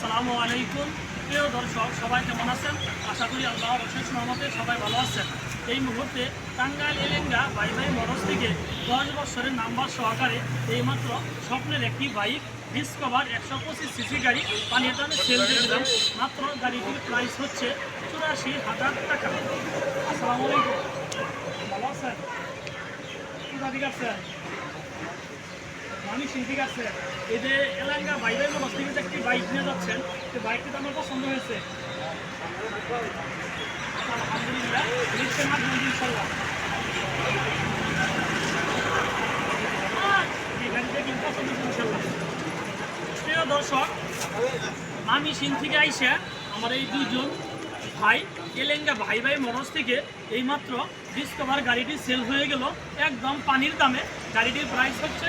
আসসালামু আলাইকুম। প্রিয় দর্শক, সবাই কেমন আছেন? আশা করি আল্লাহ অশেষ রহমতে সবাই ভালো আছেন। এই মুহূর্তে টাঙ্গাইল এলেঙ্গা ভাই ভাই মরস থেকে দশ বছরের নাম্বার সহকারে এইমাত্র স্বপ্নের একটি বাইক ডিসকভার একশো পঁচিশ সিসি গাড়ি পানির দামে সেল দিয়ে দিলাম। মাত্র গাড়িটির প্রাইস হচ্ছে চুরাশি হাজার টাকা। আসসালামু আলাইকুম। ভালো আছেন? আমি শিল্পী আছে। এই যে এলাকা বাইরে মনস থেকে যে একটি বাইক নিয়ে যাচ্ছেন, সেই বাইকটি তো আমার পছন্দ হয়েছে। দর্শক, আমি সিন থেকে আইসা আমার এই দুজন ভাই, এলেঙ্গা ভাই ভাই মরজ থেকে এইমাত্র ডিসকভার গাড়িটি সেল হয়ে গেল। একদম পানির দামে। গাড়িটির প্রাইস হচ্ছে